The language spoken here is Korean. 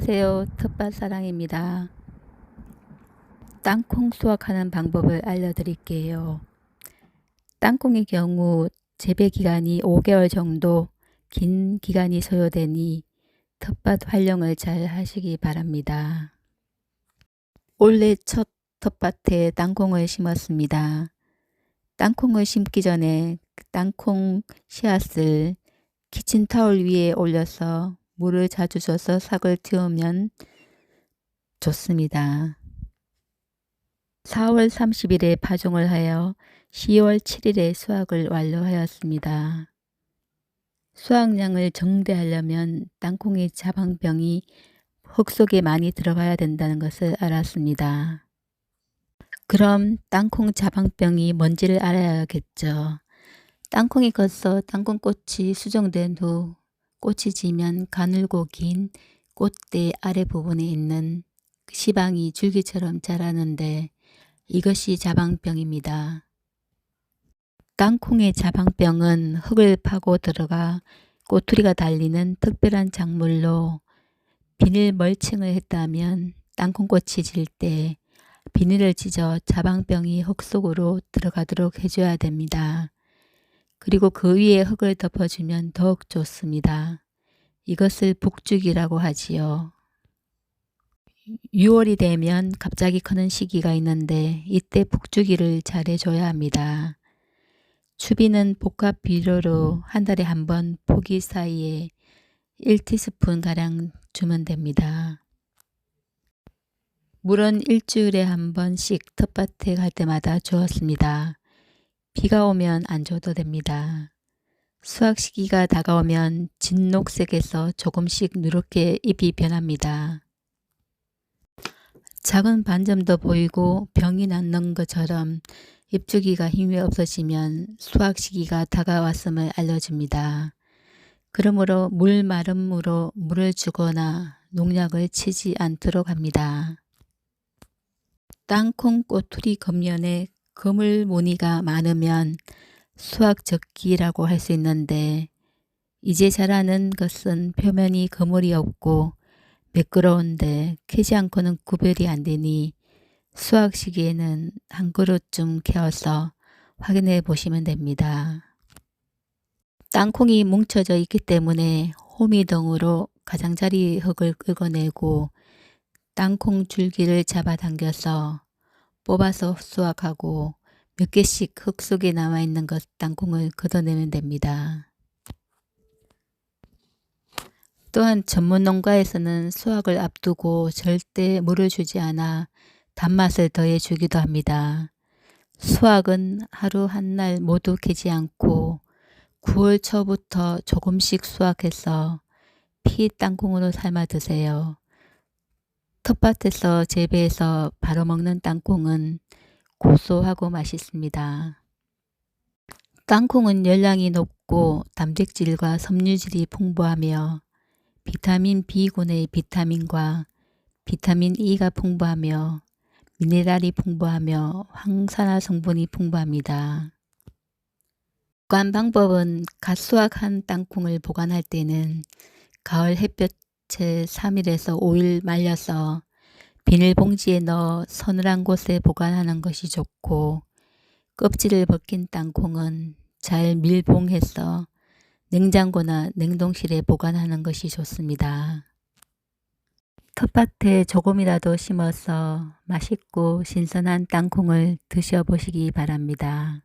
안녕하세요. 텃밭사랑입니다. 땅콩 수확하는 방법을 알려드릴게요. 땅콩의 경우 재배 기간이 5개월 정도 긴 기간이 소요되니 텃밭 활용을 잘 하시기 바랍니다. 올해 첫 텃밭에 땅콩을 심었습니다. 땅콩을 심기 전에 땅콩 씨앗을 키친타올 위에 올려서 물을 자주 줘서 싹을 틔우면 좋습니다. 4월 30일에 파종을 하여 10월 7일에 수확을 완료하였습니다. 수확량을 정대하려면 땅콩의 자방병이 흙 속에 많이 들어가야 된다는 것을 알았습니다. 그럼 땅콩 자방병이 뭔지를 알아야겠죠. 땅콩이 걷어 땅콩꽃이 수정된 후 꽃이 지면 가늘고 긴 꽃대 아래 부분에 있는 시방이 줄기처럼 자라는데 이것이 자방병입니다. 땅콩의 자방병은 흙을 파고 들어가 꼬투리가 달리는 특별한 작물로 비닐 멀칭을 했다면 땅콩꽃이 질 때 비닐을 찢어 자방병이 흙 속으로 들어가도록 해줘야 됩니다. 그리고 그 위에 흙을 덮어주면 더욱 좋습니다. 이것을 북죽이라고 하지요. 6월이 되면 갑자기 크는 시기가 있는데 이때 북주기를 잘 해줘야 합니다. 추비는 복합 비료로 한 달에 한 번 포기 사이에 1티스푼 가량 주면 됩니다. 물은 일주일에 한 번씩 텃밭에 갈 때마다 주었습니다. 비가 오면 안 줘도 됩니다. 수확 시기가 다가오면 진녹색에서 조금씩 누렇게 잎이 변합니다. 작은 반점도 보이고 병이 났는 것처럼 잎주기가 힘이 없어지면 수확 시기가 다가왔음을 알려줍니다. 그러므로 물 마름으로 물을 주거나 농약을 치지 않도록 합니다. 땅콩 꼬투리 겉면에 그물 무늬가 많으면 수확 적기라고 할 수 있는데 이제 자라는 것은 표면이 그물이 없고 매끄러운데 캐지 않고는 구별이 안 되니 수확 시기에는 한 그릇쯤 캐어서 확인해 보시면 됩니다. 땅콩이 뭉쳐져 있기 때문에 호미등으로 가장자리 흙을 긁어내고 땅콩 줄기를 잡아당겨서 뽑아서 수확하고 몇 개씩 흙 속에 남아있는 것 땅콩을 걷어내면 됩니다. 또한 전문 농가에서는 수확을 앞두고 절대 물을 주지 않아 단맛을 더해 주기도 합니다. 수확은 하루 한 날 모두 캐지 않고 9월 초부터 조금씩 수확해서 피 땅콩으로 삶아 드세요. 텃밭에서 재배해서 바로 먹는 땅콩은 고소하고 맛있습니다. 땅콩은 열량이 높고 단백질과 섬유질이 풍부하며 비타민 B군의 비타민과 비타민 E가 풍부하며 미네랄이 풍부하며 황산화 성분이 풍부합니다. 보관 방법은 갓 수확한 땅콩을 보관할 때는 가을 햇볕 채 3일에서 5일 말려서 비닐봉지에 넣어 서늘한 곳에 보관하는 것이 좋고 껍질을 벗긴 땅콩은 잘 밀봉해서 냉장고나 냉동실에 보관하는 것이 좋습니다. 텃밭에 조금이라도 심어서 맛있고 신선한 땅콩을 드셔보시기 바랍니다.